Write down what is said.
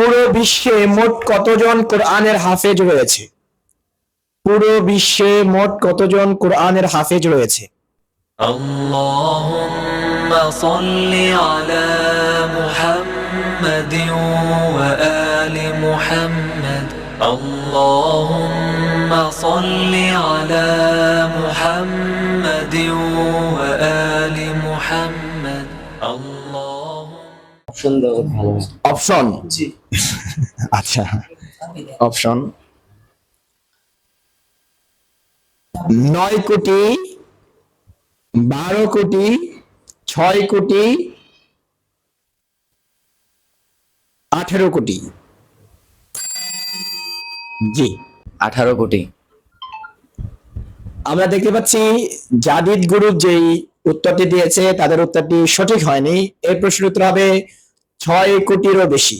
পুরো বিশ্বে মোট কতজন কোরআনের হাফেজ রয়েছে পুরো বিশ্বে মোট কতজন কোরআনের হাফেজ রয়েছে اللهم صل على محمد وآل محمد اللهم صل على محمد وآل محمد اللهم অপশন দেওয়া ভালো অপশন জি। আচ্ছা। অপশন নয় কোটি বারো কোটি ছয় কোটি আঠেরো কোটি। জি। আঠারো কোটি। আমরা দেখতে পাচ্ছি জাদিদ গুরুর যেই উত্তরটি দিয়েছে তাদের উত্তরটি সঠিক হয়নি। এর প্রশ্নের উত্তর হবে ছয় কোটিরও বেশি।